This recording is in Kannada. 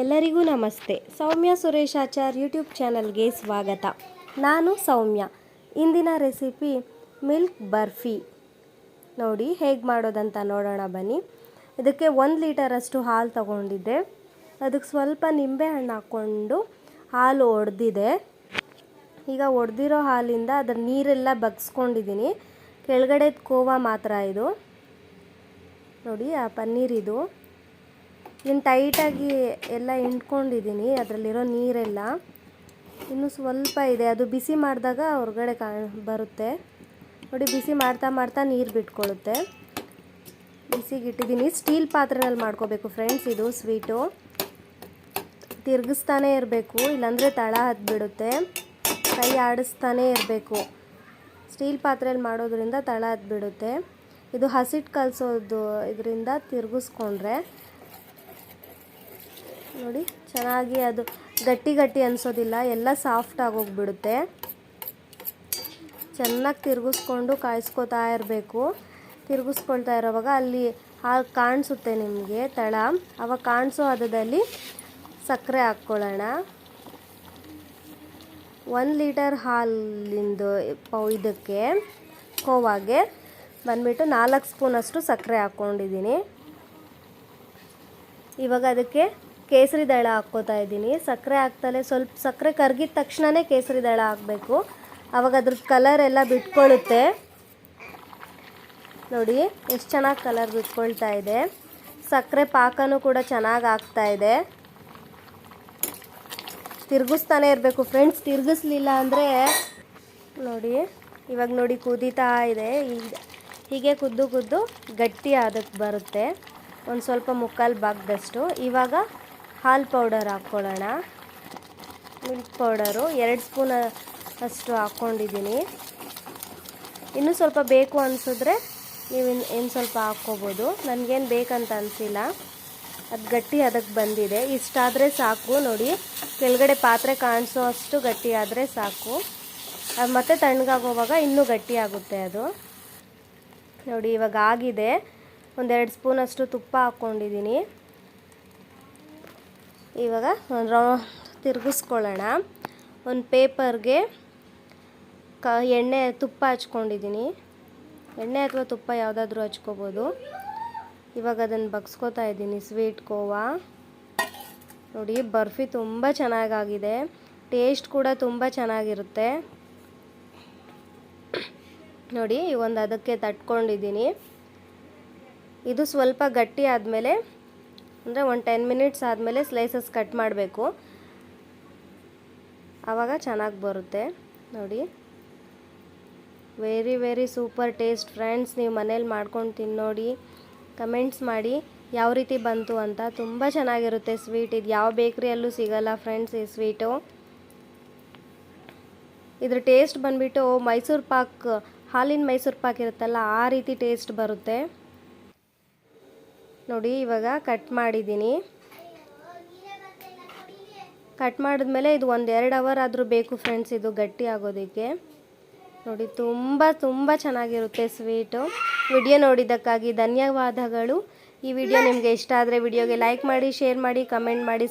ಎಲ್ಲರಿಗೂ ನಮಸ್ತೆ. ಸೌಮ್ಯ ಸುರೇಶ್ ಆಚಾರ್ ಯೂಟ್ಯೂಬ್ ಚಾನಲ್ಗೆ ಸ್ವಾಗತ. ನಾನು ಸೌಮ್ಯ. ಇಂದಿನ ರೆಸಿಪಿ ಮಿಲ್ಕ್ ಬರ್ಫಿ. ನೋಡಿ ಹೇಗೆ ಮಾಡೋದಂತ ನೋಡೋಣ ಬನ್ನಿ. ಇದಕ್ಕೆ ಒಂದು ಲೀಟರಷ್ಟು ಹಾಲು ತಗೊಂಡಿದ್ದೆ. ಅದಕ್ಕೆ ಸ್ವಲ್ಪ ನಿಂಬೆ ಹಣ್ಣು ಹಾಕ್ಕೊಂಡು ಹಾಲು ಒಡೆದಿದೆ. ಈಗ ಒಡೆದಿರೋ ಹಾಲಿಂದ ಅದರ ನೀರೆಲ್ಲ ಬಗ್ಸ್ಕೊಂಡಿದ್ದೀನಿ. ಕೆಳಗಡೆ ಕೋವಾ ಮಾತ್ರ ಇದು. ನೋಡಿ ಆ ಪನ್ನೀರಿದು ಇನ್ನು ಟೈಟಾಗಿ ಎಲ್ಲ ಹಿಂಡ್ಕೊಂಡಿದ್ದೀನಿ ಅದರಲ್ಲಿರೋ ನೀರೆಲ್ಲ. ಇನ್ನು ಸ್ವಲ್ಪ ಇದೆ, ಅದು ಬಿಸಿ ಮಾಡಿದಾಗ ಹೊರಗಡೆ ಕಾ, ಬರುತ್ತೆ. ನೋಡಿ, ಬಿಸಿ ಮಾಡ್ತಾ ಮಾಡ್ತಾ ನೀರು ಬಿಟ್ಕೊಳುತ್ತೆ. ಬಿಸಿಗೆ ಇಟ್ಟಿದ್ದೀನಿ ಸ್ಟೀಲ್ ಪಾತ್ರೆನಲ್ಲಿ ಮಾಡ್ಕೋಬೇಕು ಫ್ರೆಂಡ್ಸ್ ಇದು ಸ್ವೀಟು ತಿರುಗಿಸ್ತಾನೆ ಇರಬೇಕು, ಇಲ್ಲಾಂದರೆ ತಳ ಹತ್ಬಿಡುತ್ತೆ. ಕೈ ಆಡಿಸ್ತಾನೇ ಇರಬೇಕು. ಸ್ಟೀಲ್ ಪಾತ್ರೆಯಲ್ಲಿ ಮಾಡೋದ್ರಿಂದ ತಳ ಹತ್ಬಿಡುತ್ತೆ. ಇದು ಹಸಿಟ್ಟು ಕಲಿಸೋದು, ಇದರಿಂದ ತಿರುಗಿಸ್ಕೊಂಡ್ರೆ ನೋಡಿ, ಚೆನ್ನಾಗಿ ಅದು ಗಟ್ಟಿ ಗಟ್ಟಿ ಅನಿಸೋದಿಲ್ಲ, ಎಲ್ಲ ಸಾಫ್ಟ್ ಆಗೋಗ್ಬಿಡುತ್ತೆ ಚೆನ್ನಾಗಿ ತಿರುಗಿಸ್ಕೊಂಡು ಕಾಯಿಸ್ಕೊತಾ ಇರಬೇಕು. ತಿರುಗಿಸ್ಕೊಳ್ತಾ ಇರೋವಾಗ ಅಲ್ಲಿ ಹಾಲು ಕಾಣಿಸುತ್ತೆ ನಿಮಗೆ ತಳ. ಅವಾಗ ಕಾಣಿಸೋ ಹದದಲ್ಲಿ ಸಕ್ಕರೆ ಹಾಕ್ಕೊಳ್ಳೋಣ. ಒಂದು ಲೀಟರ್ ಹಾಲಿಂದು ಪೌ ಇದಕ್ಕೆ ಕೋವಾಗೆ ಬಂದ್ಬಿಟ್ಟು ನಾಲ್ಕು ಸ್ಪೂನಷ್ಟು ಸಕ್ಕರೆ ಹಾಕ್ಕೊಂಡಿದ್ದೀನಿ. ಇವಾಗ ಅದಕ್ಕೆ ಕೇಸರಿ ದಳ ಹಾಕ್ಕೋತಾ ಇದ್ದೀನಿ. ಸಕ್ಕರೆ ಹಾಕ್ತಲೇ ಸ್ವಲ್ಪ ಸಕ್ಕರೆ ಕರಗಿದ ತಕ್ಷಣವೇ ಕೇಸರಿ ದಳ ಹಾಕಬೇಕು. ಆವಾಗ ಅದ್ರ ಕಲರ್ ಎಲ್ಲ ಬಿಟ್ಕೊಳ್ಳುತ್ತೆ ನೋಡಿ, ಎಷ್ಟು ಚೆನ್ನಾಗಿ ಕಲರ್ ಬಿಟ್ಕೊಳ್ತಾ ಇದೆ. ಸಕ್ಕರೆ ಪಾಕನೂ ಕೂಡ ಚೆನ್ನಾಗಿ ಆಗ್ತಾ ಇದೆ. ತಿರುಗಿಸ್ತಾನೆ ಇರಬೇಕು ಫ್ರೆಂಡ್ಸ್ ತಿರುಗಿಸ್ಲಿಲ್ಲ ಅಂದರೆ ನೋಡಿ, ಇವಾಗ ನೋಡಿ ಕುದೀತಾ ಇದೆ. ಈಗ ಹೀಗೆ ಕುದ್ದು ಕುದ್ದು ಗಟ್ಟಿ ಅದಕ್ಕೆ ಬರುತ್ತೆ. ಒಂದು ಸ್ವಲ್ಪ ಮುಕ್ಕಾಲು ಬಾಗ್ದಷ್ಟು ಇವಾಗ ಹಾಲು ಪೌಡರ್ ಹಾಕ್ಕೊಳ್ಳೋಣ. ಮಿಲ್ಕ್ ಪೌಡರು, ಎರಡು ಸ್ಪೂನ್ ಅಷ್ಟು ಹಾಕ್ಕೊಂಡಿದ್ದೀನಿ. ಇನ್ನೂ ಸ್ವಲ್ಪ ಬೇಕು ಅನಿಸಿದ್ರೆ ನೀವು ಇನ್ನು ಇನ್ನು ಸ್ವಲ್ಪ ಹಾಕ್ಕೋಬೋದು. ನನಗೇನು ಬೇಕಂತ ಅನಿಸಿಲ್ಲ. ಅದು ಗಟ್ಟಿ ಅದಕ್ಕೆ ಬಂದಿದೆ. ಇಷ್ಟಾದರೆ ಸಾಕು. ನೋಡಿ, ಕೆಳಗಡೆ ಪಾತ್ರೆ ಕಾಣಿಸೋ ಅಷ್ಟು ಗಟ್ಟಿ ಆದರೆ ಸಾಕು. ಅದು ಮತ್ತೆ ತಣ್ಣಗಾಗೋವಾಗ ಇನ್ನೂ ಗಟ್ಟಿ ಆಗುತ್ತೆ ಅದು. ನೋಡಿ, ಇವಾಗ ಆಗಿದೆ. ಒಂದೆರಡು ಸ್ಪೂನಷ್ಟು ತುಪ್ಪ ಹಾಕ್ಕೊಂಡಿದ್ದೀನಿ. ಇವಾಗ ರೌ ತಿರುಗಿಸ್ಕೊಳ್ಳೋಣ. ಒಂದು ಪೇಪರ್ಗೆ ಕ ಎಣ್ಣೆ ತುಪ್ಪ ಹಚ್ಕೊಂಡಿದ್ದೀನಿ ಎಣ್ಣೆ ಅಥವಾ ತುಪ್ಪ ಯಾವುದಾದ್ರೂ ಹಚ್ಕೋಬೋದು. ಇವಾಗ ಅದನ್ನು ಬಗ್ಸ್ಕೊತಾ ಇದ್ದೀನಿ. ಸ್ವೀಟ್ ಕೋವಾ. ನೋಡಿ, ಬರ್ಫಿ ತುಂಬ ಚೆನ್ನಾಗಾಗಿದೆ. ಟೇಸ್ಟ್ ಕೂಡ ತುಂಬ ಚೆನ್ನಾಗಿರುತ್ತೆ. ನೋಡಿ ಒಂದು ಅದಕ್ಕೆ ತಟ್ಕೊಂಡಿದ್ದೀನಿ ಇದು ಸ್ವಲ್ಪ ಗಟ್ಟಿ ಆದಮೇಲೆ ಅಂದರೆ ಒಂದು ಟೆನ್ ಮಿನಿಟ್ಸ್ ಆದಮೇಲೆ ಸ್ಲೈಸಸ್ ಕಟ್ ಮಾಡಬೇಕು. ಆವಾಗ ಚೆನ್ನಾಗಿ ಬರುತ್ತೆ. ನೋಡಿ. Very very super taste friends, ನೀವು ಮನೇಲಿ ಮಾಡ್ಕೊಂಡು ತಿನ್ನೋಡಿ, ಕಮೆಂಟ್ಸ್ ಮಾಡಿ ಯಾವ ರೀತಿ ಬಂತು ಅಂತ. ತುಂಬ ಚೆನ್ನಾಗಿರುತ್ತೆ ಸ್ವೀಟ್. ಇದು ಯಾವ ಬೇಕ್ರಿಯಲ್ಲೂ ಸಿಗಲ್ಲ ಫ್ರೆಂಡ್ಸ್ ಈ ಸ್ವೀಟು. ಇದ್ರ ಟೇಸ್ಟ್ ಬಂದುಬಿಟ್ಟು ಮೈಸೂರು ಪಾಕ್, ಹಾಲಿನ ಮೈಸೂರು ಪಾಕ್ ಇರುತ್ತಲ್ಲ, ಆ ರೀತಿ ಟೇಸ್ಟ್ ಬರುತ್ತೆ. ನೋಡಿ, ಇವಾಗ ಕಟ್ ಮಾಡಿದ್ದೀನಿ ಕಟ್ ಮಾಡಿದ್ಮೇಲೆ ಇದು ಒಂದು ಎರಡು ಅವರ್ ಆದರೂ ಬೇಕು ಫ್ರೆಂಡ್ಸ್ ಇದು ಗಟ್ಟಿ ಆಗೋದಕ್ಕೆ. ನೋಡಿ, ತುಂಬ ತುಂಬ ಚೆನ್ನಾಗಿರುತ್ತೆ ಸ್ವೀಟು ವಿಡಿಯೋ ನೋಡಿದ್ದಕ್ಕಾಗಿ ಧನ್ಯವಾದಗಳು. ಈ ವಿಡಿಯೋ ನಿಮಗೆ ಇಷ್ಟ ಆದರೆ ವಿಡಿಯೋಗೆ ಲೈಕ್ ಮಾಡಿ ಶೇರ್ ಮಾಡಿ ಕಮೆಂಟ್ ಮಾಡಿ